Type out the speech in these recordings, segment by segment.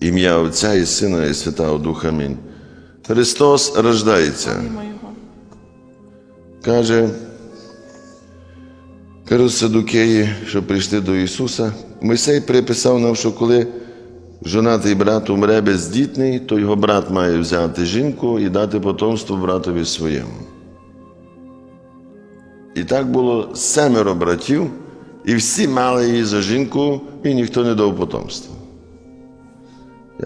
Ім'я Отця і Сина, і Святого Духа. Амінь. Христос рождається. Каже, кажуть садукеї, що прийшли до Ісуса. Мойсей приписав нам, що коли жонатий брат умре бездітний, то його брат має взяти жінку і дати потомство братові своєму. І так було семеро братів, і всі мали її за жінку, і ніхто не дав потомства.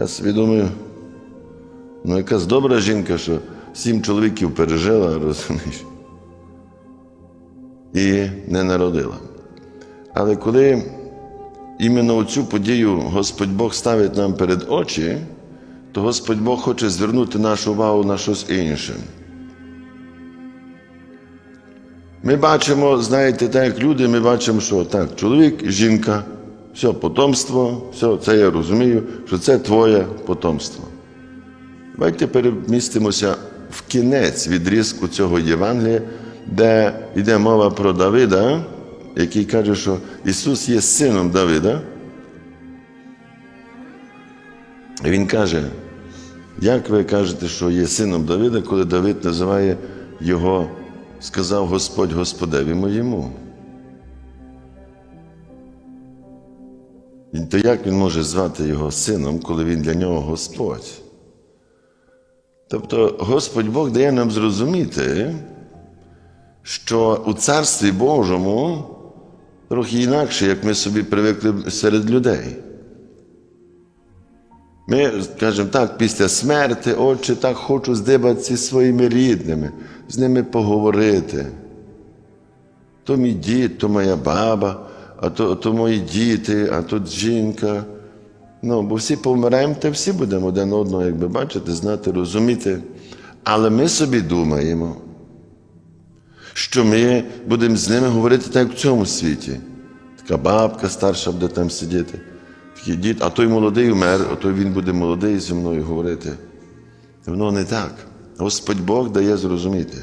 Я собі думаю, ну якась добра жінка, що сім чоловіків пережила, розумієш і не народила. Але коли іменно цю подію Господь Бог ставить нам перед очі, то Господь Бог хоче звернути нашу увагу на щось інше. Ми бачимо, знаєте, так як люди, ми бачимо, що так, чоловік, жінка, все, потомство, все, це я розумію, що це твоє потомство. Давайте перемістимося в кінець відрізку цього Євангелія, де йде мова про Давида, який каже, що Ісус є сином Давида. І Він каже, як ви кажете, що є сином Давида, коли Давид називає його, сказав Господь Господеві моєму. То як він може звати його сином, коли він для нього Господь? Тобто Господь Бог дає нам зрозуміти, що у Царстві Божому трохи інакше, як ми собі привикли серед людей. Ми кажемо так, після смерти, отче, так хочу здибатися зі своїми рідними, з ними поговорити. То мій дід, то моя баба, а то, то мої діти, а тут жінка. Ну, бо всі повмираємо, та всі будемо один одного, якби бачити, знати, розуміти. Але ми собі думаємо, що ми будемо з ними говорити так, як в цьому світі. Така бабка старша буде там сидіти, такий дід, а той молодий умер, а той він буде молодий зі мною говорити. Воно не так. Господь Бог дає зрозуміти.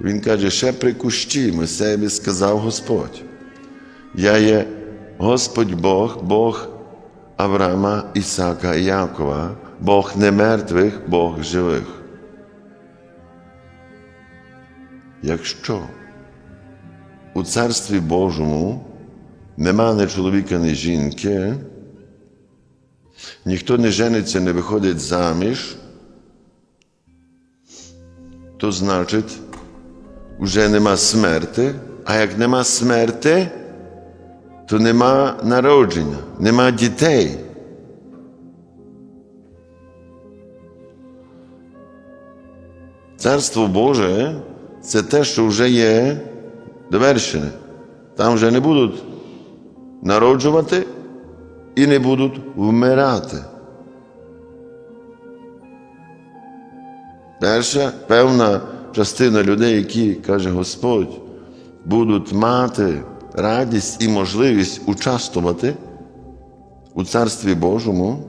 Він каже, ще при кущі Мойсеєві сказав Господь. Я є Господь Бог, Бог Авраама, Ісака і Якова, Бог не мертвих, Бог живих. Якщо у Царстві Божому нема ні чоловіка, ні жінки, ніхто не жениться, не виходить заміж, то значить, вже нема смерти, а як нема смерти, то нема народження, нема дітей. Царство Боже це те, що вже є довершене. Там вже не будуть народжувати і не будуть вмирати. Перша певна частина людей, які, каже Господь, будуть мати радість і можливість участвувати у Царстві Божому,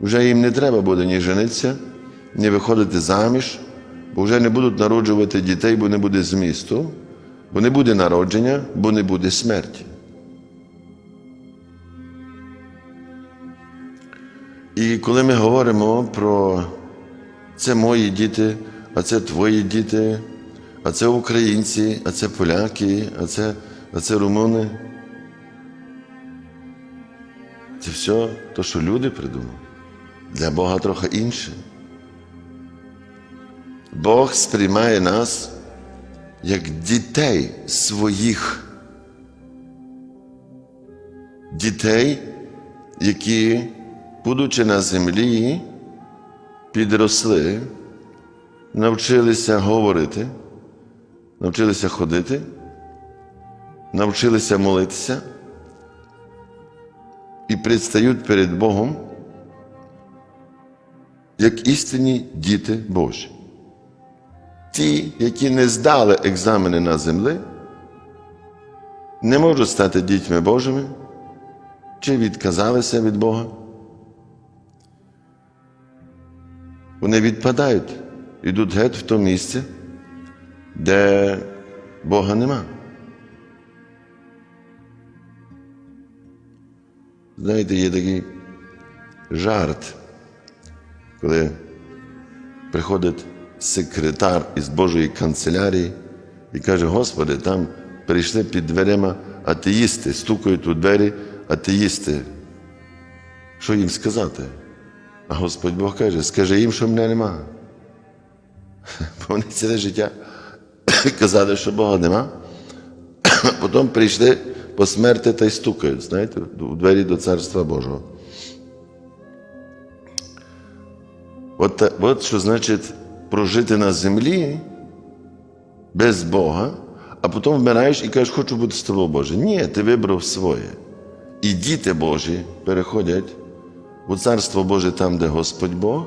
вже їм не треба буде ні женитися, ні виходити заміж, бо вже не будуть народжувати дітей, бо не буде змісту, бо не буде народження, бо не буде смерті. І коли ми говоримо про це мої діти, а це твої діти, а це українці, а це поляки, а це, а це румуни. Це все то, що люди придумали. Для Бога трохи інше. Бог сприймає нас як дітей своїх. Дітей, які, будучи на землі, підросли, навчилися говорити, навчилися ходити, навчилися молитися і предстають перед Богом як істинні діти Божі. Ті, які не здали екзамени на землі, не можуть стати дітьми Божими чи відказалися від Бога. Вони відпадають, йдуть геть в то місце, де Бога нема. Знаєте, є такий жарт, коли приходить секретар із Божої канцелярії і каже: Господи, там прийшли під дверима атеїсти, стукають у двері атеїсти. Що їм сказати? А Господь Бог каже, скажи їм, що мене нема. Бо вони ціле життя казали, що Бога нема. Потім прийшли по смерті та й стукають, знаєте, у двері до Царства Божого. От, от що значить прожити на землі без Бога, а потім вмираєш і кажеш, хочу бути з тобою Боже. Ні, ти вибрав своє. І діти Божі переходять у Царство Боже там, де Господь Бог,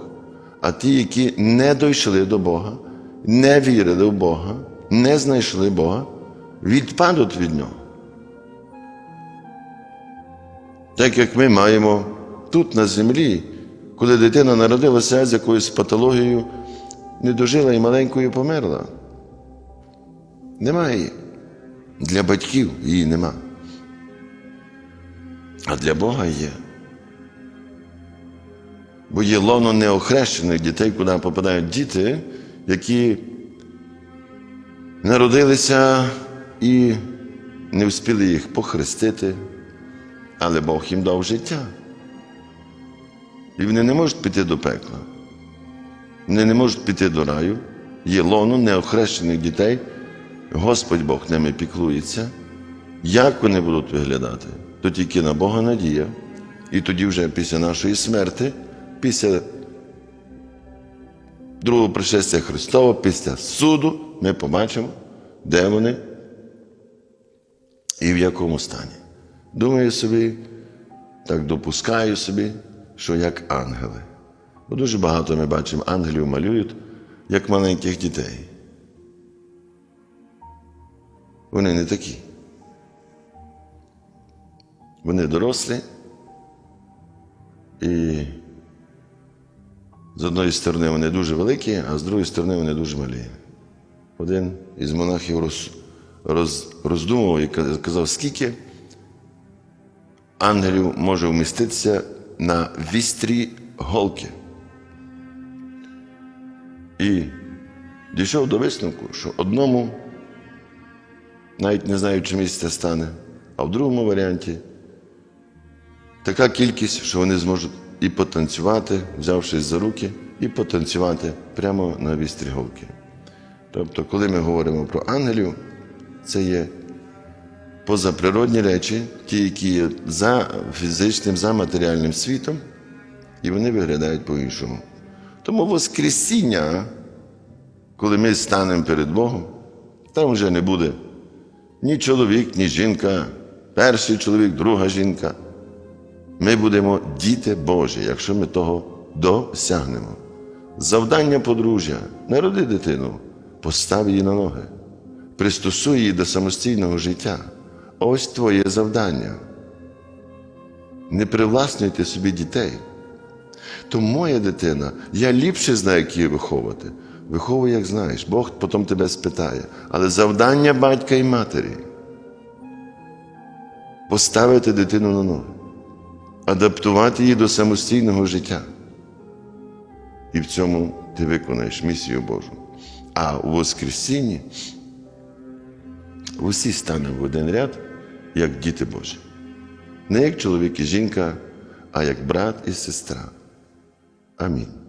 а ті, які не дійшли до Бога, не вірили в Бога, не знайшли Бога, відпадуть від Нього. Так як ми маємо тут на землі, коли дитина народилася з якоюсь патологією, не дожила і маленькою померла. Немає її. Для батьків її нема. А для Бога є. Бо є лоно неохрещених дітей, куди попадають діти, які народилися і не встигли їх похрестити, але Бог їм дав життя. І вони не можуть піти до пекла. Вони не можуть піти до раю. Є лоно неохрещених дітей. Господь Бог ними піклується. Як вони будуть виглядати? То тільки на Бога надія. І тоді вже після нашої смерти, після другого пришестя Христова, після суду, ми побачимо, де вони і в якому стані. Думаю собі, так допускаю собі, що як ангели. Бо дуже багато ми бачимо, ангелів малюють, як маленьких дітей. Вони не такі. Вони дорослі. І з одної сторони вони дуже великі, а з другої сторони вони дуже малі. Один із монахів роз, роз, роздумував і казав, скільки ангелів може вміститися на вістрі голки. І дійшов до висновку, що одному, навіть не знаю, чи місце стане, а в другому варіанті така кількість, що вони зможуть і потанцювати, взявшись за руки, і потанцювати прямо на вістрі голки. Тобто, коли ми говоримо про ангелів, це є позаприродні речі, ті, які є за фізичним, за матеріальним світом, і вони виглядають по-іншому. Тому Воскресіння, коли ми станемо перед Богом, там вже не буде ні чоловік, ні жінка, перший чоловік, друга жінка. Ми будемо діти Божі, якщо ми того досягнемо. Завдання подружжя народи дитину, постав її на ноги, пристосуй її до самостійного життя. Ось твоє завдання. Не привласнюйте собі дітей. То моя дитина, я ліпше знаю, як її виховувати. Виховуй, як знаєш, Бог потім тебе спитає. Але завдання батька і матері поставити дитину на ноги, адаптувати її до самостійного життя. І в цьому ти виконаєш місію Божу. А у Воскресінні усі станемо в один ряд, як діти Божі. Не як чоловік і жінка, а як брат і сестра. Амінь.